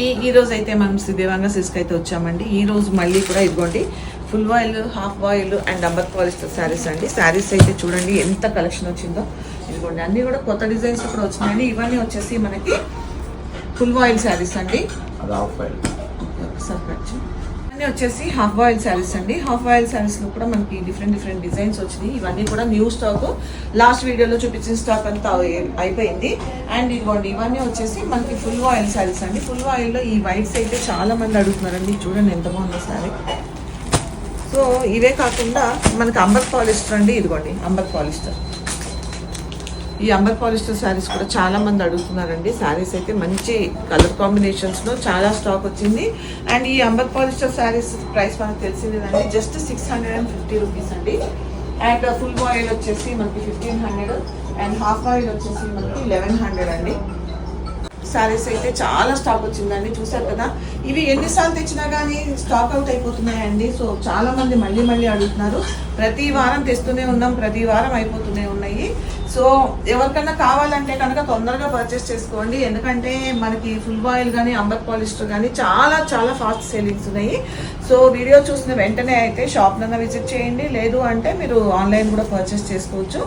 ఈ- ఈ రోజు అయితే మనం శ్రీదేవంగా సిస్క్ అయితే వచ్చామండి. ఈ రోజు మళ్ళీ కూడా ఇదిగోండి full voile half voile and amber polyester saris అండి. శారీస్ అయితే చూడండి ఎంత కలెక్షన్ వచ్చిందో. ఇదిగోండి అన్నీ కూడా కొత్త డిజైన్స్ కూడా వచ్చినాయండి. ఇవన్నీ వచ్చేసి మనకి ఫుల్ బాయిల్ శారీస్ అండి. ఒకసారి. ఇవన్నీ వచ్చేసి హాఫ్ బాయిల్ శారీస్ అండి. హాఫ్ బాయిల్ శారీస్లో కూడా మనకి డిఫరెంట్ డిఫరెంట్ డిజైన్స్ వచ్చినాయి. ఇవన్నీ కూడా న్యూ స్టాక్ లాస్ట్ వీడియోలో చూపించిన స్టాక్ అంతా అయిపోయింది. అండ్ ఇదిగోండి ఇవన్నీ వచ్చేసి మనకి ఫుల్ ఆయిల్ శారీస్ అండి. ఫుల్ ఆయిల్లో ఈ వైట్స్ అయితే చాలా మంది అడుగుతున్నారండి. చూడండి ఎంత బాగుందో శారీ సో ఇవే కాకుండా మనకి అంబర్ పాలిస్టర్ అండి. ఇదిగోండి అంబర్ పాలిస్టర్ ఈ అంబర్ పాలిస్టర్ శారీస్ కూడా చాలా మంది అడుగుతున్నారండి. శారీస్ అయితే మంచి కలర్ కాంబినేషన్స్లో చాలా స్టాక్ వచ్చింది. అండ్ ఈ అంబర్ పాలిస్టర్ శారీస్ ప్రైస్ మనకు తెలిసిందేనండి. Just six hundred and fifty rupees అండి. అండ్ ఫుల్ బాయిల్ వచ్చేసి మనకి fifteen hundred and half voile వచ్చేసి మనకి లెవెన్ హండ్రెడ్ అండి. శారీస్ అయితే చాలా స్టాక్ వచ్చిందండి. చూసారు కదా. ఇవి ఎన్నిసార్లు తెచ్చినా కానీ స్టాక్ అవుట్ అయిపోతున్నాయండి. సో చాలామంది మళ్ళీ మళ్ళీ అడుగుతున్నారు. ప్రతి వారం తెస్తూనే ఉన్నాం. ప్రతి వారం అయిపోతూనే సో ఎవరికన్నా కావాలంటే కనుక తొందరగా పర్చేస్ చేసుకోండి. ఎందుకంటే మనకి ఫుల్ బాయిల్ కానీ అంబర్ పాలిస్టర్ కానీ చాలా చాలా ఫాస్ట్ సేలింగ్స్ ఉన్నాయి. సో వీడియో చూసిన వెంటనే అయితే షాప్నన్నా విజిట్ చేయండి. లేదు అంటే మీరు ఆన్లైన్ కూడా పర్చేస్ చేసుకోవచ్చు.